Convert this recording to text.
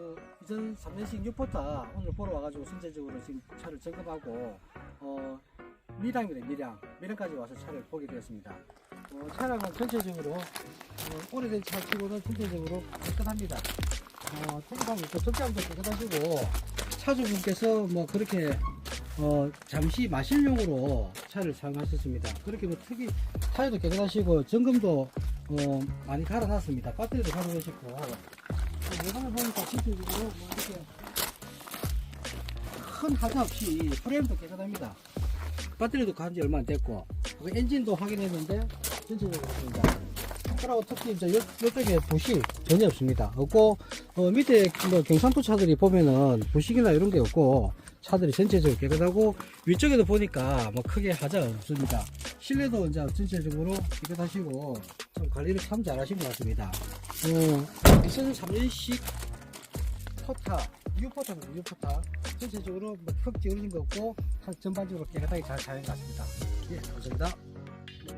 그 2003년식 6포타 오늘 보러 와가지고 전체적으로 지금 차를 점검하고 어 미량이래 미량 미량까지 와서 차를 보게 되었습니다. 어, 차량은 전체적으로 어, 오래된 차 치고는 전체적으로 깨끗합니다. 어, 또 적장도 깨끗하시고 차주분께서 뭐 그렇게 어, 잠시 마실용으로 차를 사용하셨습니다. 그렇게 뭐 특이 타이도 깨끗하시고 점검도 어, 많이 갈아놨습니다. 배터리도 갈아놓으시고 예전에 보니까 실질적으로 뭐 이렇게 큰 하자 없이 프레임도 깨끗합니다. 배터리도 간지 얼마 안 됐고 그 엔진도 확인했는데 전체적으로 그렇습니다. 그리고 특히 이제 요, 요쪽에 부식 전혀 없습니다. 없고 어, 밑에 뭐 경상도 차들이 보면은 부식이나 이런 게 없고 차들이 전체적으로 깨끗하고 위쪽에도 보니까 뭐 크게 하자가 없습니다. 실내도 이제 전체적으로 깨끗하시고 좀 관리를 참 잘하신 것 같습니다. 어, 2003년식 포타, 뉴포타입니다. 뉴포타. 전체적으로 뭐흙 지어진 거 없고 전반적으로 깨끗하게 잘 사용 것 같습니다. 예, 감사합니다.